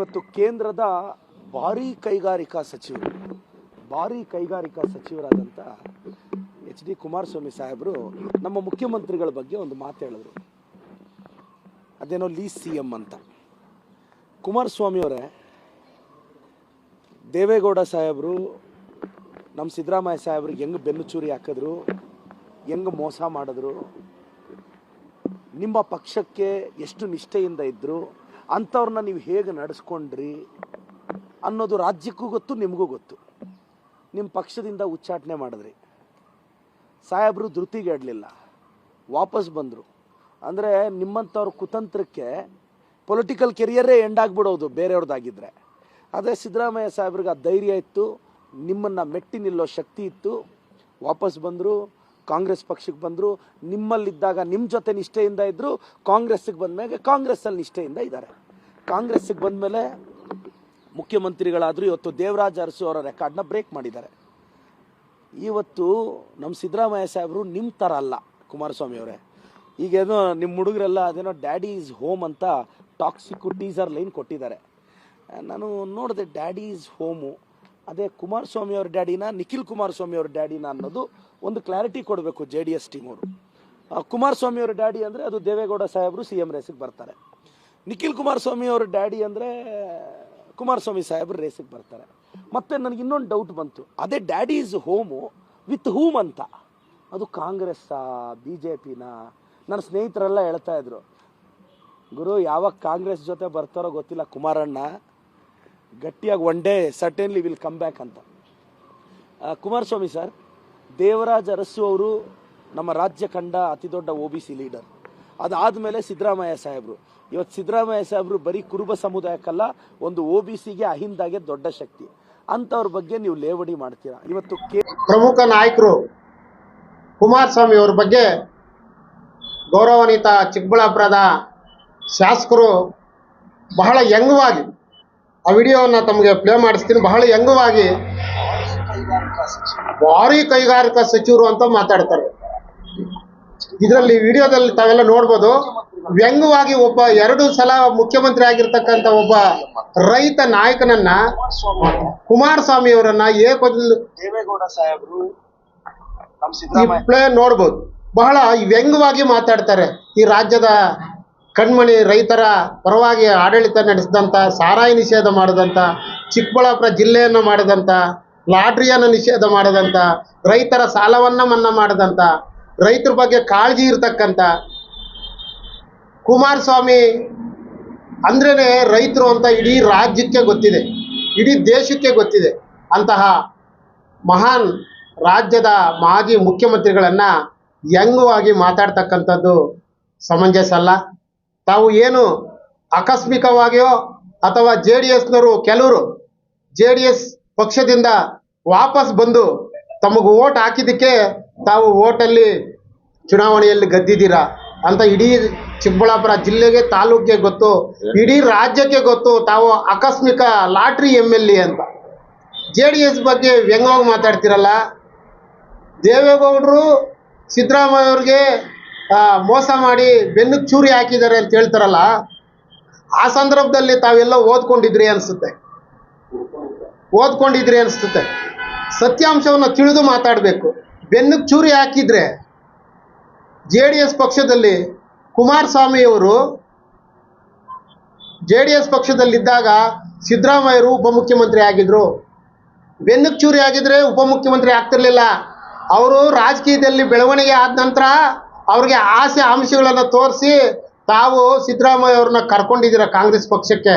ಇವತ್ತು ಕೇಂದ್ರದ ಭಾರೀ ಕೈಗಾರಿಕಾ ಸಚಿವರು, ಭಾರೀ ಕೈಗಾರಿಕಾ ಸಚಿವರಾದಂಥ ಎಚ್ ಡಿ ಕುಮಾರಸ್ವಾಮಿ ಸಾಹೇಬರು ನಮ್ಮ ಮುಖ್ಯಮಂತ್ರಿಗಳ ಬಗ್ಗೆ ಒಂದು ಮಾತು ಹೇಳಿದ್ರು. ಅದೇನೋ ಲೀ ಸಿ ಎಂ ಅಂತ. ಕುಮಾರಸ್ವಾಮಿಯವರೇ ದೇವೇಗೌಡ ಸಾಹೇಬರು ನಮ್ಮ ಸಿದ್ದರಾಮಯ್ಯ ಸಾಹೇಬ್ರಿಗೆ ಹೆಂಗೆ ಬೆನ್ನು ಚೂರಿ ಹಾಕಿದ್ರು, ಹೆಂಗೆ ಮೋಸ ಮಾಡಿದ್ರು, ನಿಮ್ಮ ಪಕ್ಷಕ್ಕೆ ಎಷ್ಟು ನಿಷ್ಠೆಯಿಂದ ಇದ್ದರು ಅಂಥವ್ರನ್ನ ನೀವು ಹೇಗೆ ನಡೆಸ್ಕೊಂಡ್ರಿ ಅನ್ನೋದು ರಾಜ್ಯಕ್ಕೂ ಗೊತ್ತು, ನಿಮಗೂ ಗೊತ್ತು. ನಿಮ್ಮ ಪಕ್ಷದಿಂದ ಉಚ್ಚಾಟನೆ ಮಾಡಿದ್ರಿ. ಸಾಹೇಬರು ಧೃತಿಗೆಡಲಿಲ್ಲ ವಾಪಸ್ ಬಂದರು. ಅಂದರೆ ನಿಮ್ಮಂಥವ್ರ ಕುತಂತ್ರಕ್ಕೆ ಪೊಲಿಟಿಕಲ್ ಕೆರಿಯರೇ ಎಂಡ್ ಆಗಿಬಿಡೋದು ಬೇರೆಯವ್ರದ್ದಾಗಿದ್ದರೆ ಅದೇ ಸಿದ್ದರಾಮಯ್ಯ ಸಾಹೇಬ್ರಿಗೆ ಆ ಧೈರ್ಯ ಇತ್ತು, ನಿಮ್ಮನ್ನು ಮೆಟ್ಟಿ ನಿಲ್ಲೋ ಶಕ್ತಿ ಇತ್ತು. ವಾಪಸ್ ಬಂದರು, ಕಾಂಗ್ರೆಸ್ ಪಕ್ಷಕ್ಕೆ ಬಂದರು, ನಿಮ್ಮಲ್ಲಿದ್ದಾಗ ನಿಮ್ಮ ಜೊತೆ ನಿಷ್ಠೆಯಿಂದ ಇದ್ದರು ಕಾಂಗ್ರೆಸ್ಸಿಗೆ ಬಂದಮೇಲೆ ಕಾಂಗ್ರೆಸ್ಸಲ್ಲಿ ನಿಷ್ಠೆಯಿಂದ ಇದ್ದಾರೆ. ಕಾಂಗ್ರೆಸ್ಸಿಗೆ ಬಂದಮೇಲೆ ಮುಖ್ಯಮಂತ್ರಿಗಳಾದರೂ ಇವತ್ತು ದೇವರಾಜ ಅರಸು ಅವರ ರೆಕಾರ್ಡ್ನ ಬ್ರೇಕ್ ಮಾಡಿದ್ದಾರೆ. ಇವತ್ತು ನಮ್ಮ ಸಿದ್ದರಾಮಯ್ಯ ಸಾಹೇಬರು ನಿಮ್ಮ ಥರ ಅಲ್ಲ ಕುಮಾರಸ್ವಾಮಿ ಅವರೇ. ಈಗೇನೋ ನಿಮ್ಮ ಹುಡುಗರೆಲ್ಲ ಅದೇನೋ ಡ್ಯಾಡಿ ಈಸ್ ಹೋಮ್ ಅಂತ ಟಾಕ್ಸಿಕ್ ಟೀಸರ್ ಲೈನ್ ಕೊಟ್ಟಿದ್ದಾರೆ. ನಾನು ನೋಡಿದೆ ಡ್ಯಾಡಿ ಈಸ್ ಹೋಮು ಅದೇ ಕುಮಾರಸ್ವಾಮಿ ಅವ್ರ ಡ್ಯಾಡಿನ ನಿಖಿಲ್ ಕುಮಾರಸ್ವಾಮಿ ಅವ್ರ ಡ್ಯಾಡಿನ ಅನ್ನೋದು ಒಂದು ಕ್ಲಾರಿಟಿ ಕೊಡಬೇಕು ಜೆ ಡಿ ಎಸ್ ಟೀಮವರು ಕುಮಾರಸ್ವಾಮಿ ಅವ್ರ ಡ್ಯಾಡಿ ಅಂದರೆ ಅದು ದೇವೇಗೌಡ ಸಾಹೇಬರು ಸಿ ಎಂ ರೇಸಿಗೆ ಬರ್ತಾರೆ. ನಿಖಿಲ್ ಕುಮಾರಸ್ವಾಮಿ ಅವ್ರ ಡ್ಯಾಡಿ ಅಂದರೆ ಕುಮಾರಸ್ವಾಮಿ ಸಾಹೇಬರು ರೇಸಿಗೆ ಬರ್ತಾರೆ. ಮತ್ತು ನನಗೆ ಇನ್ನೊಂದು ಡೌಟ್ ಬಂತು. ಅದೇ daddy is home with whom ಅಂತ. ಅದು ಕಾಂಗ್ರೆಸ್ಸಾ ಬಿ ಜೆ ಪಿನ ನನ್ನ ಸ್ನೇಹಿತರೆಲ್ಲ ಹೇಳ್ತಾ ಇದ್ರು, ಗುರು, ಯಾವಾಗ ಕಾಂಗ್ರೆಸ್ ಜೊತೆ ಬರ್ತಾರೋ ಗೊತ್ತಿಲ್ಲ, ಕುಮಾರಣ್ಣ. ಗಟ್ಟಿಯಾಗಿ one day certainly will come back ಅಂತ. ಕುಮಾರಸ್ವಾಮಿ ಸರ್ ದೇವರಾಜ ಅರಸು ಅವರು ನಮ್ಮ ರಾಜ್ಯ ಕಂಡ ಅತಿ ದೊಡ್ಡ ಒ ಬಿ ಸಿ ಲೀಡರ್ ಅದಾದಮೇಲೆ ಸಿದ್ದರಾಮಯ್ಯ ಸಾಹೇಬರು. ಇವತ್ತು ಸಿದ್ದರಾಮಯ್ಯ ಸಾಹೇಬರು ಬರೀ ಕುರುಬ ಸಮುದಾಯಕ್ಕಲ್ಲ ಒಂದು ಒ ಬಿ ಸಿಗೆ ಅಹಿಂದಾಗೆ ದೊಡ್ಡ ಶಕ್ತಿ. ಅಂತವ್ರ ಬಗ್ಗೆ ನೀವು ಲೇವಡಿ ಮಾಡ್ತೀರಾ? ಇವತ್ತು ಪ್ರಮುಖ ನಾಯಕರು ಕುಮಾರಸ್ವಾಮಿ ಅವ್ರ ಬಗ್ಗೆ ಗೌರವಾನ್ವಿತ ಚಿಕ್ಕಬಳ್ಳಾಪುರದ ಶಾಸಕರು ಬಹಳ ಯಂಗವಾಗಿ, ಆ ವಿಡಿಯೋವನ್ನು ತಮಗೆ ಪ್ಲೇ ಮಾಡಿಸ್ತೀನಿ. ಬಹಳ ಯಂಗವಾಗಿ ಭಾರಿ ಕೈಗಾರಿಕಾ ಸಚಿವರು ಅಂತ ಮಾತಾಡ್ತಾರೆ. ಇದರಲ್ಲಿ ವಿಡಿಯೋದಲ್ಲಿ ತಾವೆಲ್ಲ ನೋಡ್ಬೋದು. ವ್ಯಂಗ್ಯವಾಗಿ ಒಬ್ಬ ಎರಡು ಸಲ ಮುಖ್ಯಮಂತ್ರಿ ಆಗಿರ್ತಕ್ಕಂಥ ಒಬ್ಬ ರೈತ ನಾಯಕನನ್ನ ಕುಮಾರಸ್ವಾಮಿ ಅವರನ್ನ ಏಕದಲ್ಲಿ ದೇವೇಗೌಡ ಸಾಹೇಬರು ನೋಡ್ಬೋದು. ಬಹಳ ವ್ಯಂಗ್ಯವಾಗಿ ಮಾತಾಡ್ತಾರೆ. ಈ ರಾಜ್ಯದ ಕಣ್ಮಣಿ ರೈತರ ಪರವಾಗಿ ಆಡಳಿತ ನಡೆಸಿದಂತ ಸಾರಾಯಿ ನಿಷೇಧ ಮಾಡಿದಂಥ ಚಿಕ್ಕಬಳ್ಳಾಪುರ ಜಿಲ್ಲೆಯನ್ನು ಮಾಡಿದಂತ ಲಾಟ್ರಿಯನ್ನು ನಿಷೇಧ ಮಾಡಿದಂಥ ರೈತರ ಸಾಲವನ್ನ ಮನ್ನಾ ಮಾಡಿದಂಥ ರೈತರ ಬಗ್ಗೆ ಕಾಳಜಿ ಇರ್ತಕ್ಕಂಥ ಕುಮಾರಸ್ವಾಮಿ ಅಂದ್ರೇನೆ ರೈತರು ಅಂತ ಇಡೀ ರಾಜ್ಯಕ್ಕೆ ಗೊತ್ತಿದೆ, ಇಡೀ ದೇಶಕ್ಕೆ ಗೊತ್ತಿದೆ. ಅಂತಹ ಮಹಾನ್ ರಾಜ್ಯದ ಮಾಜಿ ಮುಖ್ಯಮಂತ್ರಿಗಳನ್ನ ಯಂಗವಾಗಿ ಮಾತಾಡ್ತಕ್ಕಂಥದ್ದು ಸಮಂಜಸ ಅಲ್ಲ. ತಾವು ಏನು ಆಕಸ್ಮಿಕವಾಗಿಯೋ ಅಥವಾ ಜೆ ಡಿ ಎಸ್ನವರು ಕೆಲವರು ಜೆ ಪಕ್ಷದಿಂದ ವಾಪಸ್ ಬಂದು ತಮಗೆ ಓಟ್ ಹಾಕಿದ್ದಕ್ಕೆ ತಾವು ಓಟಲ್ಲಿ ಚುನಾವಣೆಯಲ್ಲಿ ಗೆದ್ದಿದ್ದೀರಾ ಅಂತ ಇಡೀ ಚಿಕ್ಕಬಳ್ಳಾಪುರ ಜಿಲ್ಲೆಗೆ ತಾಲೂಕಿಗೆ ಗೊತ್ತು, ಇಡೀ ರಾಜ್ಯಕ್ಕೆ ಗೊತ್ತು, ತಾವು ಆಕಸ್ಮಿಕ ಲಾಟ್ರಿ ಎಂ ಎಲ್ ಎ ಅಂತ. ಜೆ ಡಿ ಎಸ್ ಬಗ್ಗೆ ವ್ಯಂಗ್ಯವಾಗಿ ಮಾತಾಡ್ತಿರಲ್ಲ, ದೇವೇಗೌಡರು ಸಿದ್ದರಾಮಯ್ಯ ಅವ್ರಿಗೆ ಮೋಸ ಮಾಡಿ ಬೆನ್ನು ಚೂರಿ ಹಾಕಿದ್ದಾರೆ ಅಂತ ಹೇಳ್ತಾರಲ್ಲ, ಆ ಸಂದರ್ಭದಲ್ಲಿ ತಾವೆಲ್ಲ ಓದ್ಕೊಂಡಿದ್ರಿ ಅನಿಸುತ್ತೆ. ಓದ್ಕೊಂಡಿದ್ರಿ ಅನಿಸುತ್ತೆ. ಸತ್ಯಾಂಶವನ್ನು ತಿಳಿದು ಮಾತಾಡಬೇಕು. ಬೆನ್ನು ಚೂರಿ ಹಾಕಿದ್ರೆ ಜೆ ಡಿ ಎಸ್ ಪಕ್ಷದಲ್ಲಿ ಕುಮಾರಸ್ವಾಮಿಯವರು ಜೆ ಡಿ ಎಸ್ ಪಕ್ಷದಲ್ಲಿದ್ದಾಗ ಸಿದ್ದರಾಮಯ್ಯರು ಉಪಮುಖ್ಯಮಂತ್ರಿ ಆಗಿದ್ರು. ಬೆನ್ನಿಗೆ ಚೂರಿ ಆಗಿದ್ರೆ ಉಪಮುಖ್ಯಮಂತ್ರಿ ಆಗ್ತಿರ್ಲಿಲ್ಲ. ಅವರು ರಾಜಕೀಯದಲ್ಲಿ ಬೆಳವಣಿಗೆ ಆದ ನಂತರ ಅವ್ರಿಗೆ ಆಸೆ ಅಂಶಗಳನ್ನು ತೋರಿಸಿ ತಾವು ಸಿದ್ದರಾಮಯ್ಯ ಅವ್ರನ್ನ ಕರ್ಕೊಂಡಿದ್ದೀರ ಕಾಂಗ್ರೆಸ್ ಪಕ್ಷಕ್ಕೆ.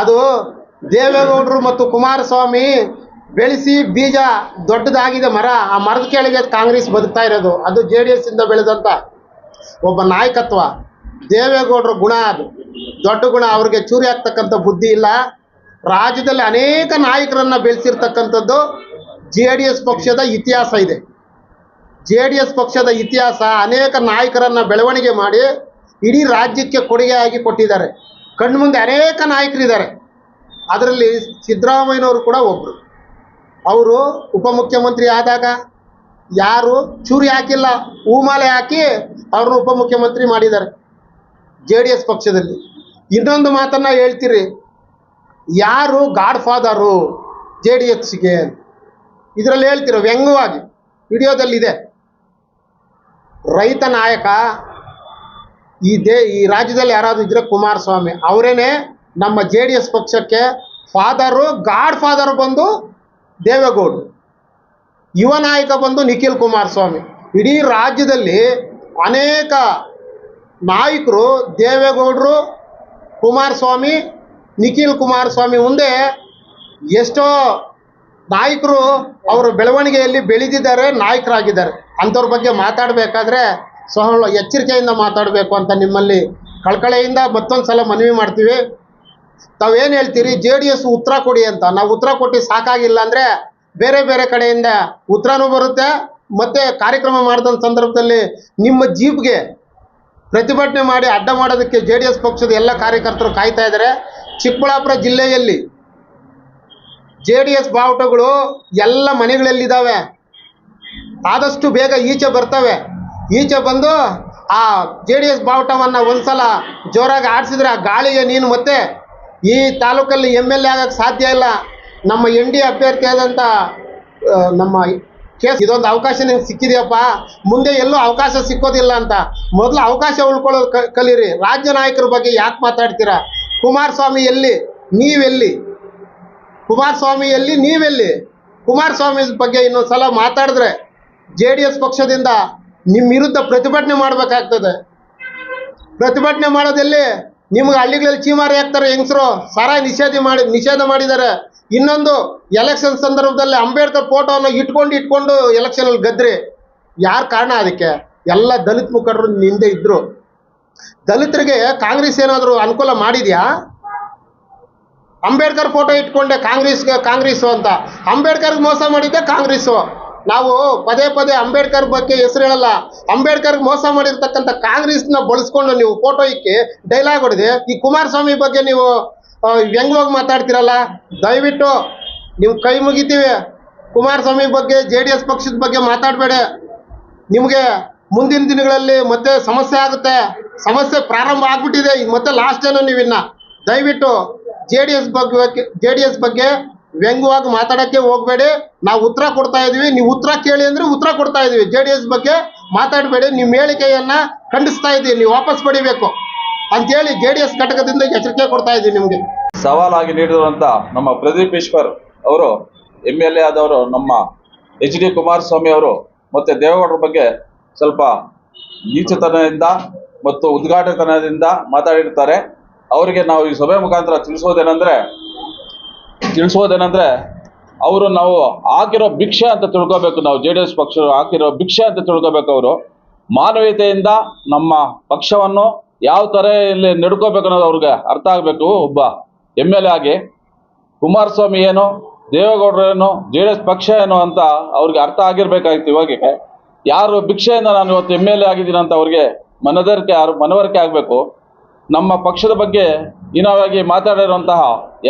ಅದು ದೇವೇಗೌಡರು ಮತ್ತು ಕುಮಾರಸ್ವಾಮಿ ಬೆಳೆಸಿ ಬೀಜ ದೊಡ್ಡದಾಗಿದೆ ಮರ, ಆ ಮರದ ಕೆಳಗೆ ಕಾಂಗ್ರೆಸ್ ಬದುಕ್ತಾ ಇರೋದು, ಅದು ಜೆ ಡಿ ಎಸ್ ಇಂದ ಬೆಳೆದಂತ ಒಬ್ಬ ನಾಯಕತ್ವ. ದೇವೇಗೌಡರ ಗುಣ ಅದು. ದೊಡ್ಡ ಗುಣ, ಅವ್ರಿಗೆ ಚೂರಿ ಆಗ್ತಕ್ಕಂಥ ಬುದ್ಧಿ ಇಲ್ಲ. ರಾಜ್ಯದಲ್ಲಿ ಅನೇಕ ನಾಯಕರನ್ನ ಬೆಳೆಸಿರ್ತಕ್ಕಂಥದ್ದು ಜೆ ಡಿ ಎಸ್ ಪಕ್ಷದ ಇತಿಹಾಸ ಇದೆ. ಜೆ ಡಿ ಎಸ್ ಪಕ್ಷದ ಇತಿಹಾಸ ಅನೇಕ ನಾಯಕರನ್ನ ಬೆಳವಣಿಗೆ ಮಾಡಿ ಇಡೀ ರಾಜ್ಯಕ್ಕೆ ಕೊಡುಗೆಯಾಗಿ ಕೊಟ್ಟಿದ್ದಾರೆ. ಕಣ್ಮುಂದೆ ಅನೇಕ ನಾಯಕರಿದ್ದಾರೆ. ಅದರಲ್ಲಿ ಸಿದ್ದರಾಮಯ್ಯನವರು ಕೂಡ ಒಬ್ಬರು ಅವರು ಉಪಮುಖ್ಯಮಂತ್ರಿ ಆದಾಗ ಯಾರು ಚೂರಿ ಹಾಕಿಲ್ಲ, ಹೂಮಾಲೆ ಹಾಕಿ ಅವ್ರನ್ನ ಉಪಮುಖ್ಯಮಂತ್ರಿ ಮಾಡಿದ್ದಾರೆ ಜೆ ಡಿ ಎಸ್ ಪಕ್ಷದಲ್ಲಿ. ಇನ್ನೊಂದು ಮಾತನ್ನ ಹೇಳ್ತೀರಿ, ಯಾರು ಗಾಡ್ ಫಾದರು ಜೆ ಡಿ ಎಸ್ಗೆ? ಇದರಲ್ಲಿ ಹೇಳ್ತಿರೋ, ವ್ಯಂಗ್ಯವಾಗಿ, ವಿಡಿಯೋದಲ್ಲಿದೆ. ರೈತ ನಾಯಕ, ಈ ದೇ, ಈ ರಾಜ್ಯದಲ್ಲಿ ಯಾರಾದರೂ ಇದ್ರೆ ಕುಮಾರಸ್ವಾಮಿ, ಅವರೇನೆ ನಮ್ಮ ಜೆ ಡಿ ಎಸ್ ಪಕ್ಷಕ್ಕೆ ಫಾದರು ಗಾಡ್ ಫಾದರ್ ಬಂದು ದೇವೇಗೌಡರು ಯುವ ನಾಯಕ ಬಂದು ನಿಖಿಲ್ ಕುಮಾರಸ್ವಾಮಿ. ಇಡೀ ರಾಜ್ಯದಲ್ಲಿ ಅನೇಕ ನಾಯಕರು ದೇವೇಗೌಡರು, ಕುಮಾರಸ್ವಾಮಿ, ನಿಖಿಲ್ ಕುಮಾರಸ್ವಾಮಿ ಮುಂದೆ ಎಷ್ಟೋ ನಾಯಕರು ಅವರ ಬೆಳವಣಿಗೆಯಲ್ಲಿ ಬೆಳೆದಿದ್ದಾರೆ, ನಾಯಕರಾಗಿದ್ದಾರೆ. ಅಂಥವ್ರ ಬಗ್ಗೆ ಮಾತಾಡಬೇಕಾದ್ರೆ ಸಹ ಎಚ್ಚರಿಕೆಯಿಂದ ಮಾತಾಡಬೇಕು ಅಂತ ನಿಮ್ಮಲ್ಲಿ ಕಳಕಳೆಯಿಂದ ಮತ್ತೊಂದು ಸಲ ಮನವಿ ಮಾಡ್ತೀವಿ. ತಾವೇನು ಹೇಳ್ತೀರಿ? ಜೆ ಡಿ ಎಸ್ ಉತ್ತರ ಕೊಡಿ ಅಂತ. ನಾವು ಉತ್ತರ ಕೊಟ್ಟು ಸಾಕಾಗಿಲ್ಲ ಅಂದರೆ ಬೇರೆ ಬೇರೆ ಕಡೆಯಿಂದ ಉತ್ತರನೂ ಬರುತ್ತೆ. ಮತ್ತು ಕಾರ್ಯಕ್ರಮ ಮಾಡಿದ ಸಂದರ್ಭದಲ್ಲಿ ನಿಮ್ಮ ಜೀಪ್ಗೆ ಪ್ರತಿಭಟನೆ ಮಾಡಿ ಅಡ್ಡ ಮಾಡೋದಕ್ಕೆ ಜೆ ಡಿ ಎಸ್ ಪಕ್ಷದ ಎಲ್ಲ ಕಾರ್ಯಕರ್ತರು ಕಾಯ್ತಾ ಇದ್ದಾರೆ. ಚಿಕ್ಕಬಳ್ಳಾಪುರ ಜಿಲ್ಲೆಯಲ್ಲಿ ಜೆ ಡಿ ಎಸ್ ಬಾವುಟಗಳು ಎಲ್ಲ ಮನೆಗಳಲ್ಲಿದ್ದಾವೆ. ಆದಷ್ಟು ಬೇಗ ಈಚೆ ಬರ್ತವೆ. ಈಚೆ ಬಂದು ಆ ಜೆ ಡಿ ಎಸ್ ಬಾವುಟವನ್ನು ಒಂದ್ಸಲ ಜೋರಾಗಿ ಆಡಿಸಿದ್ರೆ ಆ ಗಾಳಿಗೆ ನೀನು ಮತ್ತೆ ಈ ತಾಲೂಕಲ್ಲಿ ಎಂ ಎಲ್ ಎ ಆಗಕ್ಕೆ ಸಾಧ್ಯ ಇಲ್ಲ. ನಮ್ಮ ಎನ್ ಡಿ ಅಭ್ಯರ್ಥಿ ಆದಂಥ ನಮ್ಮ ಕೇಸ್ ಇದೊಂದು ಅವಕಾಶ ನಿಮ್ಗೆ ಸಿಕ್ಕಿದೆಯಪ್ಪ. ಮುಂದೆ ಎಲ್ಲೂ ಅವಕಾಶ ಸಿಕ್ಕೋದಿಲ್ಲ ಅಂತ. ಮೊದಲು ಅವಕಾಶ ಉಳ್ಕೊಳ್ಳೋದು ಕಲೀರಿ. ರಾಜ್ಯ ನಾಯಕರ ಬಗ್ಗೆ ಯಾಕೆ ಮಾತಾಡ್ತೀರಾ? ಕುಮಾರಸ್ವಾಮಿ ಎಲ್ಲಿ? ನೀವೆಲ್ಲಿ? ಕುಮಾರಸ್ವಾಮಿ ಎಲ್ಲಿ? ನೀವೆಲ್ಲಿ? ಕುಮಾರಸ್ವಾಮಿ ಬಗ್ಗೆ ಇನ್ನೊಂದು ಸಲ ಮಾತಾಡಿದ್ರೆ ಜೆ ಡಿ ಎಸ್ ಪಕ್ಷದಿಂದ ನಿಮ್ಮ ವಿರುದ್ಧ ಪ್ರತಿಭಟನೆ ಮಾಡಬೇಕಾಗ್ತದೆ. ಪ್ರತಿಭಟನೆ ಮಾಡೋದೆಲ್ಲಿ? ನಿಮ್ಗೆ ಹಳ್ಳಿಗಳಲ್ಲಿ ಚೀಮಾರಿ ಹಾಕ್ತಾರೆ ಹೆಂಗಸರು? ಸರ ನಿಷೇಧ ಮಾಡಿ ನಿಷೇಧ ಮಾಡಿದ್ದಾರೆ. ಇನ್ನೊಂದು ಎಲೆಕ್ಷನ್ ಸಂದರ್ಭದಲ್ಲಿ ಅಂಬೇಡ್ಕರ್ ಫೋಟೋವನ್ನು ಇಟ್ಕೊಂಡು ಇಟ್ಕೊಂಡು ಎಲೆಕ್ಷನಲ್ಲಿ ಗದ್ರಿ. ಯಾರು ಕಾರಣ ಅದಕ್ಕೆ? ಎಲ್ಲ ದಲಿತ ಮುಖಂಡರು ನಿಂದೆ ಇದ್ರು. ದಲಿತರಿಗೆ ಕಾಂಗ್ರೆಸ್ ಏನಾದರೂ ಅನುಕೂಲ ಮಾಡಿದ್ಯಾ? ಅಂಬೇಡ್ಕರ್ ಫೋಟೋ ಇಟ್ಕೊಂಡೆ ಕಾಂಗ್ರೆಸ್ಗೆ ಕಾಂಗ್ರೆಸ್ಸು ಅಂತ. ಅಂಬೇಡ್ಕರ್ಗೆ ಮೋಸ ಮಾಡಿದ್ದೆ ಕಾಂಗ್ರೆಸ್ಸು. ನಾವು ಪದೇ ಪದೇ ಅಂಬೇಡ್ಕರ್ ಬಗ್ಗೆ ಹೆಸರು ಹೇಳಲ್ಲ. ಅಂಬೇಡ್ಕರ್ ಮೋಸ ಮಾಡಿರ್ತಕ್ಕಂಥ ಕಾಂಗ್ರೆಸ್ನ ಬಳಸ್ಕೊಂಡು ನೀವು ಫೋಟೋ ಇಕ್ಕಿ ಡೈಲಾಗ್ ಹೊಡೆದೆ. ಈ ಕುಮಾರಸ್ವಾಮಿ ಬಗ್ಗೆ ನೀವು ವ್ಯಂಗ್ಯವಾಗಿ ಮಾತಾಡ್ತಿರಲ್ಲ? ದಯವಿಟ್ಟು ನೀವು ಕೈ ಮುಗಿತೀವಿ. ಕುಮಾರಸ್ವಾಮಿ ಬಗ್ಗೆ, ಜೆ ಡಿ ಎಸ್ ಪಕ್ಷದ ಬಗ್ಗೆ ಮಾತಾಡಬೇಡಿ. ನಿಮಗೆ ಮುಂದಿನ ದಿನಗಳಲ್ಲಿ ಮತ್ತೆ ಸಮಸ್ಯೆ ಆಗುತ್ತೆ. ಸಮಸ್ಯೆ ಪ್ರಾರಂಭ ಆಗ್ಬಿಟ್ಟಿದೆ. ಈಗ ಮತ್ತೆ ಲಾಸ್ಟ್ ಏನೋ ನೀವಿನ್ನ ದಯವಿಟ್ಟು ಜೆ ಡಿ ಎಸ್ ಬಗ್ಗೆ, ಜೆ ಡಿ ಎಸ್ ಬಗ್ಗೆ ವ್ಯಂಗ್ಯವಾಗಿ ಮಾತಾಡೋಕ್ಕೆ ಹೋಗಬೇಡಿ. ನಾವು ಉತ್ತರ ಕೊಡ್ತಾ ಇದೀವಿ. ನೀವು ಉತ್ತರ ಕೇಳಿ ಅಂದರೆ ಉತ್ತರ ಕೊಡ್ತಾ ಇದೀವಿ. ಜೆ ಬಗ್ಗೆ ಮಾತಾಡಬೇಡಿ. ನಿಮ್ಮ ಹೇಳಿಕೆಯನ್ನು ಖಂಡಿಸ್ತಾ ಇದ್ದೀವಿ ನೀವು ವಾಪಸ್ ಪಡಿಬೇಕು. ಅಂತೇಳಿ ಜೆ ಡಿ ಎಸ್ ಘಟಕದಿಂದ ಎಚ್ಚರಿಕೆ ಕೊಡ್ತಾ ಇದ್ದೀವಿ ನಿಮಗೆ. ಸವಾಲಾಗಿ ನೀಡಿರುವಂತ ನಮ್ಮ ಪ್ರದೀಪ್ ಈಶ್ವರ್ ಅವರು ಎಂ ಎಲ್ ಎ ಆದವರು ನಮ್ಮ ಎಚ್ ಡಿ ಕುಮಾರಸ್ವಾಮಿ ಅವರು, ಮತ್ತೆ ದೇವೇಗೌಡರ ಬಗ್ಗೆ ಸ್ವಲ್ಪ ನೀಚತನದಿಂದ ಮತ್ತು ಉದ್ಘಾಟತನದಿಂದ ಮಾತಾಡಿರ್ತಾರೆ. ಅವರಿಗೆ ನಾವು ಈ ಸಭೆ ಮುಖಾಂತರ ತಿಳಿಸೋದೇನೆಂದ್ರೆ ತಿಳಿಸೋದೇನೆಂದ್ರೆ ಅವರು ನಾವು ಹಾಕಿರೋ ಭಿಕ್ಷೆ ಅಂತ ತಿಳ್ಕೋಬೇಕು, ನಾವು ಜೆ ಡಿ ಎಸ್ ಪಕ್ಷ ಹಾಕಿರೋ ಭಿಕ್ಷೆ ಅಂತ ತಿಳ್ಕೋಬೇಕು ಅವರು. ಮಾನವೀಯತೆಯಿಂದ ನಮ್ಮ ಪಕ್ಷವನ್ನು ಯಾವ ಥರ ಇಲ್ಲಿ ನಡ್ಕೋಬೇಕು ಅನ್ನೋದು ಅವ್ರಿಗೆ ಅರ್ಥ ಆಗಬೇಕು ಒಬ್ಬ ಎಂ ಎಲ್ ಎ ಆಗಿ. ಕುಮಾರಸ್ವಾಮಿ ಏನು, ದೇವೇಗೌಡರು ಏನು, ಜೆ ಡಿ ಎಸ್ ಪಕ್ಷ ಏನು ಅಂತ ಅವ್ರಿಗೆ ಅರ್ಥ ಆಗಿರ್ಬೇಕಾಗಿತ್ತು ಇವಾಗ ಯಾರು ಭಿಕ್ಷೆಯಿಂದ ನಾನು ಇವತ್ತು ಎಂ ಎಲ್ ಎ ಆಗಿದ್ದೀನಿ ಅಂತ ಅವ್ರಿಗೆ ಮನದರಿಕೆ, ಮನವರಿಕೆ ಆಗಬೇಕು. ನಮ್ಮ ಪಕ್ಷದ ಬಗ್ಗೆ ಹೀನವಾಗಿ ಮಾತಾಡಿರುವಂತಹ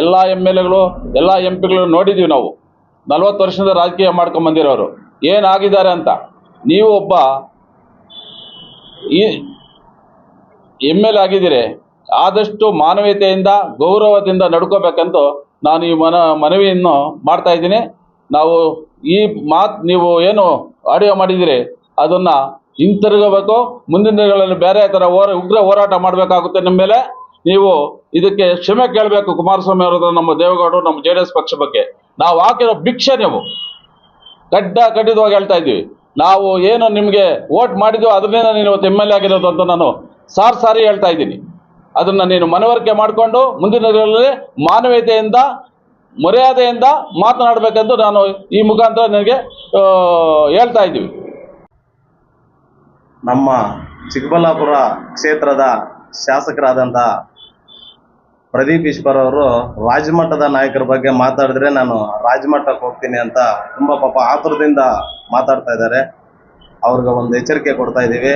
ಎಲ್ಲ ಎಂ ಎಲ್ ಎಗಳು ಎಲ್ಲ ಎಂ ಪಿಗಳು ನೋಡಿದ್ದೀವಿ ನಾವು. ನಲವತ್ತು ವರ್ಷದ ರಾಜಕೀಯ ಮಾಡ್ಕೊಂಡ್ ಬಂದಿರೋರು. ಏನಾಗಿದ್ದಾರೆ ಅಂತ? ನೀವು ಒಬ್ಬ ಈ ಎಂ ಎಲ್ ಆಗಿದ್ದೀರಿ. ಆದಷ್ಟು ಮಾನವೀಯತೆಯಿಂದ, ಗೌರವದಿಂದ ನಡ್ಕೋಬೇಕಂತ ನಾನು ಈ ಮನ, ಮನವಿಯನ್ನು ಮಾಡ್ತಾ ಇದ್ದೀನಿ. ನಾವು ಈ ಮಾತು, ನೀವು ಏನು ಆಡಿಯೋ ಮಾಡಿದ್ದೀರಿ, ಅದನ್ನು ಹಿಂತಿರುಗಬೇಕು ಮುಂದಿನ ದಿನಗಳಲ್ಲಿ ಬೇರೆ ಥರ ಹೋರ, ಉಗ್ರ ಹೋರಾಟ ಮಾಡಬೇಕಾಗುತ್ತೆ ನಿಮ್ಮ ಮೇಲೆ. ನೀವು ಇದಕ್ಕೆ ಕ್ಷಮೆ ಕೇಳಬೇಕು, ಕುಮಾರಸ್ವಾಮಿ ಅವರ ನಮ್ಮ ದೇವೇಗೌಡರು, ನಮ್ಮ ಜೆ ಡಿ ಎಸ್ ಪಕ್ಷ ಬಗ್ಗೆ. ನಾವು ಹಾಕಿರೋ ಭಿಕ್ಷೆ ನೀವು. ಕಡ್ಡ ಕಡ್ಡಿದವಾಗಿ ಹೇಳ್ತಾ ಇದ್ದೀವಿ. ನಾವು ಏನು ನಿಮಗೆ ವೋಟ್ ಮಾಡಿದ್ವೋ ಅದರಿಂದ ನೀನು ಇವತ್ತು ಎಂ ಎಲ್ ಎ ಆಗಿರೋದು ಅಂತ ನಾನು ಸಾರ್ ಸಾರಿ ಹೇಳ್ತಾ ಇದ್ದೀನಿ. ಅದನ್ನು ನೀನು ಮನವರಿಕೆ ಮಾಡಿಕೊಂಡು ಮುಂದಿನ ದಿನಗಳಲ್ಲಿ ಮಾನವೀಯತೆಯಿಂದ, ಮರ್ಯಾದೆಯಿಂದ ಮಾತನಾಡಬೇಕೆಂದು ನಾನು ಈ ಮುಖಾಂತರ ನಿನಗೆ ಹೇಳ್ತಾ ಇದ್ದೀವಿ. ನಮ್ಮ ಚಿಕ್ಕಬಳ್ಳಾಪುರ ಕ್ಷೇತ್ರದ ಶಾಸಕರಾದಂಥ ಪ್ರದೀಪ್ ಈಶ್ವರ್ ಅವರು ರಾಜಮಟ್ಟದ ನಾಯಕರ ಬಗ್ಗೆ ಮಾತಾಡಿದ್ರೆ ನಾನು ರಾಜಮಟ್ಟಕ್ಕೆ ಹೋಗ್ತೀನಿ ಅಂತ ತುಂಬ ಪಾಪ ಆತುರದಿಂದ ಮಾತಾಡ್ತಾ ಇದ್ದಾರೆ. ಅವ್ರಿಗೆ ಒಂದು ಎಚ್ಚರಿಕೆ ಕೊಡ್ತಾ ಇದ್ದೀವಿ.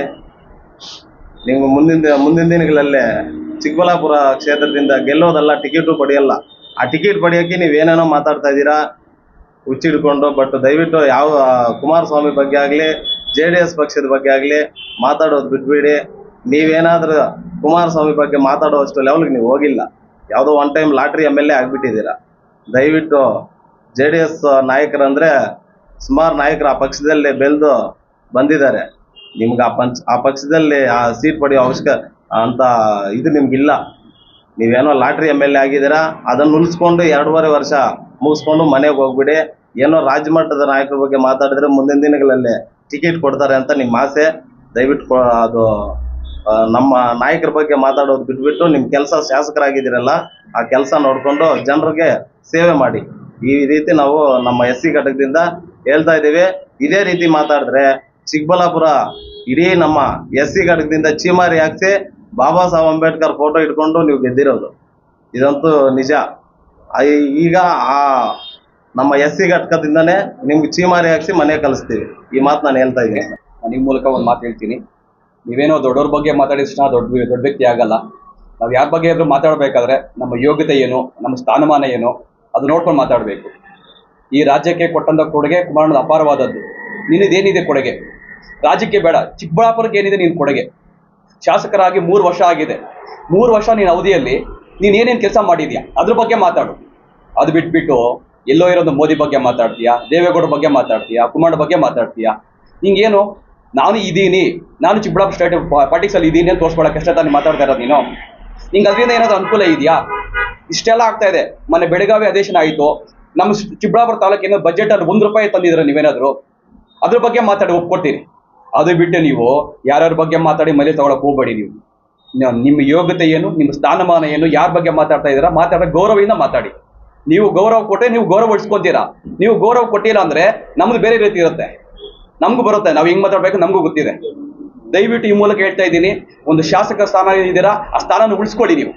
ನೀವು ಮುಂದಿನ ಮುಂದಿನ ದಿನಗಳಲ್ಲಿ ಚಿಕ್ಕಬಳ್ಳಾಪುರ ಕ್ಷೇತ್ರದಿಂದ ಗೆಲ್ಲೋದಲ್ಲ, ಟಿಕೆಟು ಪಡೆಯಲ್ಲ. ಆ ಟಿಕೆಟ್ ಪಡೆಯೋಕ್ಕೆ ನೀವೇನೇನೋ ಮಾತಾಡ್ತಾ ಇದ್ದೀರಾ? ಹುಚ್ಚಿಡ್ಕೊಂಡು, ಬಟ್ ದಯವಿಟ್ಟು ಯಾವ, ಕುಮಾರಸ್ವಾಮಿ ಬಗ್ಗೆ ಆಗಲಿ ಜೆ ಡಿ ಎಸ್ ಪಕ್ಷದ ಬಗ್ಗೆ ಆಗಲಿ ಮಾತಾಡೋದು ಬಿಟ್ಬಿಡಿ. ನೀವೇನಾದ್ರೂ ಕುಮಾರಸ್ವಾಮಿ ಬಗ್ಗೆ ಮಾತಾಡುವಷ್ಟು ಲೆವೆಲ್ಗೆ ನೀವು ಹೋಗಿಲ್ಲ. ಯಾವುದೋ one time lottery M L A ಆಗಿಬಿಟ್ಟಿದ್ದೀರಾ. ದಯವಿಟ್ಟು ಜೆ ಡಿ ಎಸ್ ನಾಯಕರಂದ್ರೆ ಸುಮಾರು ನಾಯಕರು ಆ ಪಕ್ಷದಲ್ಲಿ ಬೆಳೆದು ಬಂದಿದ್ದಾರೆ. ನಿಮ್ಗೆ ಆ ಪಂಚ್, ಆ ಪಕ್ಷದಲ್ಲಿ ಆ ಸೀಟ್ ಪಡೆಯೋ ಅವಶ್ಯಕ, ಅಂತ ಇದು ನಿಮ್ಗಿಲ್ಲ. ನೀವೇನೋ ಲಾಟ್ರಿ ಎಂ ಎಲ್ ಎ ಆಗಿದ್ದೀರಾ, ಅದನ್ನು ಉಳಿಸ್ಕೊಂಡು ಎರಡೂವರೆ ವರ್ಷ ಮುಗಿಸ್ಕೊಂಡು ಮನೆಗೆ ಹೋಗ್ಬಿಡಿ. ಏನೋ ರಾಜ್ಯ ಮಟ್ಟದ ನಾಯಕರ ಬಗ್ಗೆ ಮಾತಾಡಿದ್ರೆ ಮುಂದಿನ ದಿನಗಳಲ್ಲಿ ಟಿಕೆಟ್ ಕೊಡ್ತಾರೆ ಅಂತ ನಿಮ್ಮ ಆಸೆ. ದಯವಿಟ್ಟು ಅದು ನಮ್ಮ ನಾಯಕರ ಬಗ್ಗೆ ಮಾತಾಡೋದು ಬಿಟ್ಬಿಟ್ಟು ನಿಮ್ಮ ಕೆಲಸ ಶಾಸಕರಾಗಿದ್ದೀರಲ್ಲ, ಆ ಕೆಲಸ ನೋಡಿಕೊಂಡು ಜನರಿಗೆ ಸೇವೆ ಮಾಡಿ. ಈ ರೀತಿ ನಾವು ನಮ್ಮ ಎಸ್ ಸಿ ಘಟಕದಿಂದ ಹೇಳ್ತಾ ಇದ್ದೀವಿ. ಇದೇ ರೀತಿ ಮಾತಾಡಿದ್ರೆ ಚಿಕ್ಕಬಳ್ಳಾಪುರ ಇಡೀ ನಮ್ಮ ಎಸ್ ಸಿ ಘಟಕದಿಂದ ಚೀಮಾರಿ ಹಾಕ್ಸಿ ಬಾಬಾ ಸಾಹೇಬ್ ಅಂಬೇಡ್ಕರ್ ಫೋಟೋ ಇಟ್ಕೊಂಡು ನೀವು ಗೆದ್ದಿರೋದು. ಇದಂತೂ ನಿಜ. ಈಗ ಆ ನಮ್ಮ ಎಸ್ ಸಿ ಘಟಕದಿಂದನೇ ನಿಮ್ಗೆ ಚೀಮಾರಿ ಹಾಕಿಸಿ ಮನೆ ಕಲಿಸ್ತೀವಿ. ಈ ಮಾತು ನಾನು ಹೇಳ್ತಾ ಇದ್ದೀನಿ. ನಿಮ್ಮ ಮೂಲಕ ಒಂದು ಮಾತು ಹೇಳ್ತೀನಿ. ನೀವೇನೋ ದೊಡ್ಡವ್ರ ಬಗ್ಗೆ ಮಾತಾಡಿದ ದೊಡ್ಡ ದೊಡ್ಡ ವ್ಯಕ್ತಿ ಆಗಲ್ಲ. ನಾವು ಯಾರ ಬಗ್ಗೆ ಆದರೂ ಮಾತಾಡಬೇಕಾದ್ರೆ ನಮ್ಮ ಯೋಗ್ಯತೆ ಏನು, ನಮ್ಮ ಸ್ಥಾನಮಾನ ಏನು, ಅದು ನೋಡ್ಕೊಂಡು ಮಾತಾಡಬೇಕು. ಈ ರಾಜ್ಯಕ್ಕೆ ಕೊಟ್ಟಂಥ ಕೊಡುಗೆ ಕುಮಾರಣ್ಣದ ಅಪಾರವಾದದ್ದು. ನಿನ್ನದೇನಿದೆ ಕೊಡುಗೆ? ರಾಜ್ಯಕ್ಕೆ ಬೇಡ, ಚಿಕ್ಕಬಳ್ಳಾಪುರಕ್ಕೆ ಏನಿದೆ ನೀನು ಕೊಡುಗೆ? ಶಾಸಕರಾಗಿ ಮೂರು ವರ್ಷ ಆಗಿದೆ. ಮೂರು ವರ್ಷ ನೀನು ಅವಧಿಯಲ್ಲಿ ನೀನು ಏನೇನು ಕೆಲಸ ಮಾಡಿದ್ಯಾ? ಅದ್ರ ಬಗ್ಗೆ ಮಾತಾಡು. ಅದು ಬಿಟ್ಬಿಟ್ಟು ಎಲ್ಲೋ ಇರೋದು ಮೋದಿ ಬಗ್ಗೆ ಮಾತಾಡ್ತೀಯಾ ದೇವೇಗೌಡ ಬಗ್ಗೆ ಮಾತಾಡ್ತೀಯಾ, ಕುಮಾರ್ ಬಗ್ಗೆ ಮಾತಾಡ್ತೀಯಾ? ಹಿಂಗೇನು ನಾನು ಇದ್ದೀನಿ ನಾನು ಚಿಕ್ಕಬಳ್ಳಾಪುರ ಸ್ಟೇಟ್ ಪಾಲಿಟಿಕ್ಸ್ ಅಲ್ಲಿ ಇದ್ದೀನಿ ಅಂತ ತೋರಿಸ್ಕೊಳಕ್ಕೆ ಅಷ್ಟೇ ತಾನೇ ಮಾತಾಡ್ತಾ ಇರೋದು ನೀನು. ನಿಂಗೆ ಅದರಿಂದ ಏನಾದ್ರು ಅನುಕೂಲ ಇದೆಯಾ? ಇಷ್ಟೆಲ್ಲ ಆಗ್ತಾ ಇದೆ. ಮೊನ್ನೆ ಬೆಳಗಾವಿ ಅಧಿವೇಶನ ಆಯಿತು. ನಮ್ಮ ಚಿಕ್ಕಬಳ್ಳಾಪುರ ತಾಲೂಕಿನ ಬಜೆಟ್ ಅಲ್ಲಿ ಒಂದು ರೂಪಾಯಿ ತಂದಿದ್ರೆ ನೀವೇನಾದ್ರು? ಅದ್ರ ಬಗ್ಗೆ ಮಾತಾಡಿ ಒಪ್ಕೊಡ್ತೀನಿ. ಅದು ಬಿಟ್ಟು ನೀವು ಯಾರ್ಯಾರ ಬಗ್ಗೆ ಮಾತಾಡಿ ಮನೆ ತಗೊಳಕ್ ಹೋಗ್ಬೇಡಿ ನೀವು. ನಿಮ್ಮ ಯೋಗ್ಯತೆ ಏನು, ನಿಮ್ಮ ಸ್ಥಾನಮಾನ ಏನು, ಯಾರ ಬಗ್ಗೆ ಮಾತಾಡ್ತಾ ಇದ್ದೀರಾ ಮಾತಾಡೋ ಗೌರವದಿಂದ ಮಾತಾಡಿ. ನೀವು ಗೌರವ ಕೊಟ್ಟರೆ ನೀವು ಗೌರವ ಉಳಿಸ್ಕೊತೀರಾ ನೀವು ಗೌರವ ಕೊಟ್ಟಿಲ್ಲ ಅಂದ್ರೆ ನಮ್ದು ಬೇರೆ ರೀತಿ ಇರುತ್ತೆ. ನಮಗೂ ಬರುತ್ತೆ. ನಾವು ಹೆಂಗ್ ಮಾತಾಡಬೇಕು ನಮಗೂ ಗೊತ್ತಿದೆ. ದಯವಿಟ್ಟು ಈ ಮೂಲಕ ಹೇಳ್ತಾ ಇದ್ದೀನಿ, ಒಂದು ಶಾಸಕ ಸ್ಥಾನ ಇದ್ದೀರಾ, ಆ ಸ್ಥಾನನ ಉಳಿಸ್ಕೊಳ್ಳಿ ನೀವು.